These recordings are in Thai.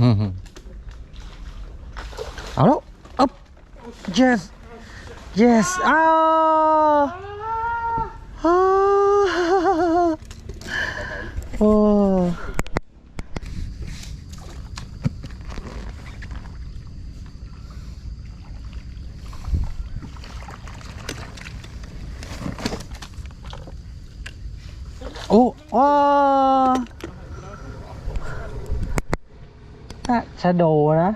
อืมเอาแล้วอ๊บ yes yes อ้าว โอ้โอ้ว้าน่าชะโดนะ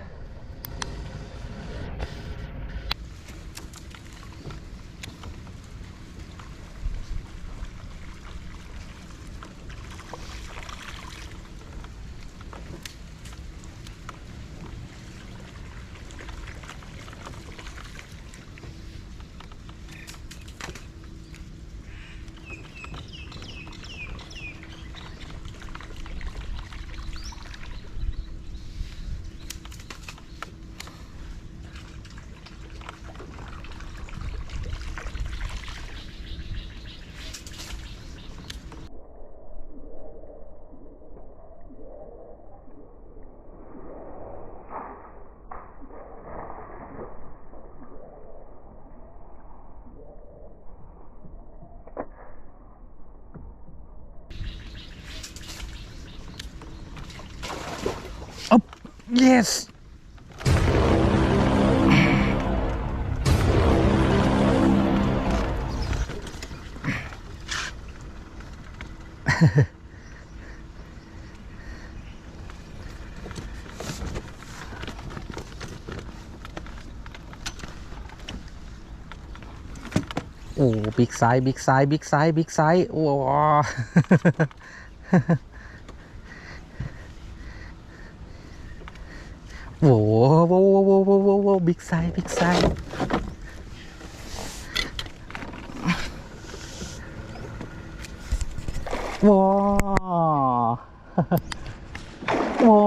Yes. โอ้บิ๊กไซส์บิ๊กไซส์บิ๊กไซส์บิ๊กไซส์โอ้ โว้โว้โว้โว้โว้โว้โว้บิ๊กไซส์บิ๊กไซส์ว้าวว้า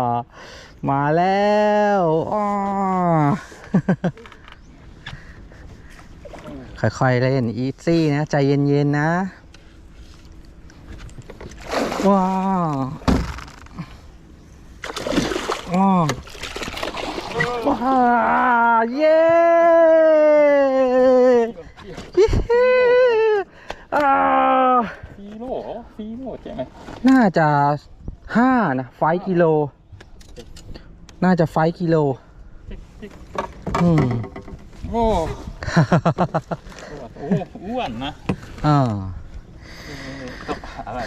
วมาแล้วอ้อค่อยๆเล่นอีซี่นะ ใจเย็นๆนะ ว้าว อ๋อว้าเย้ฮิฮิอ่าฟีโร่เหรอฟีโร่ใช่ไหมน่าจะห้านะไฟว์กิโล น่าจะไฟว์กิโลอืมโอ้โอ้อ้วนนะอ่าอะไร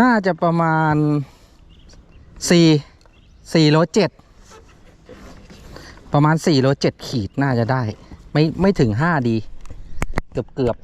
น่าจะประมาณสี่ สี่โลเจ็ดประมาณสี่โลเจ็ดขีดน่าจะได้ ไม่ไม่ถึงห้าดี เกือบเกือบ